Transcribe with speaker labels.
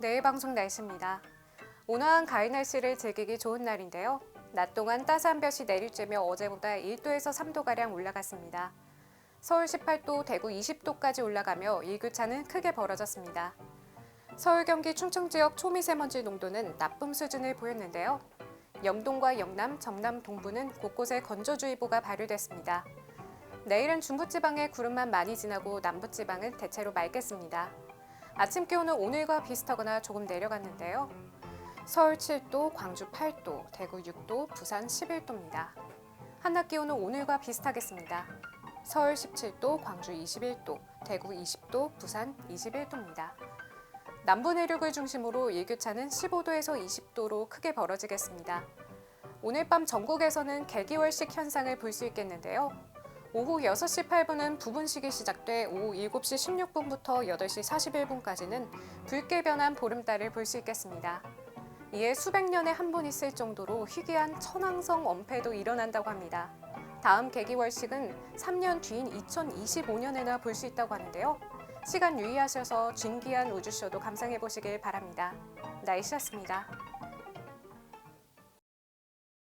Speaker 1: 내일 방송 날씨입니다. 온화한 가을 날씨를 즐기기 좋은 날인데요. 낮 동안 따스한 볕이 내리쬐며 어제보다 1도에서 3도가량 올라갔습니다. 서울 18도, 대구 20도까지 올라가며 일교차는 크게 벌어졌습니다. 서울, 경기, 충청 지역 초미세먼지 농도는 나쁨 수준을 보였는데요. 영동과 영남, 전남 동부는 곳곳에 건조주의보가 발효됐습니다. 내일은 중부지방에 구름만 많이 지나고 남부지방은 대체로 맑겠습니다. 아침 기온은 오늘과 비슷하거나 조금 내려갔는데요. 서울 7도, 광주 8도, 대구 6도, 부산 11도입니다. 한낮 기온은 오늘과 비슷하겠습니다. 서울 17도, 광주 21도, 대구 20도, 부산 21도입니다. 남부 내륙을 중심으로 일교차는 15도에서 20도로 크게 벌어지겠습니다. 오늘 밤 전국에서는 개기월식 현상을 볼 수 있겠는데요. 오후 6시 8분은 부분식이 시작돼 오후 7시 16분부터 8시 41분까지는 붉게 변한 보름달을 볼 수 있겠습니다. 이에 수백 년에 한 번 있을 정도로 희귀한 천왕성 엄폐도 일어난다고 합니다. 다음 개기월식은 3년 뒤인 2025년에나 볼 수 있다고 하는데요. 시간 유의하셔서 진기한 우주쇼도 감상해 보시길 바랍니다. 날씨였습니다.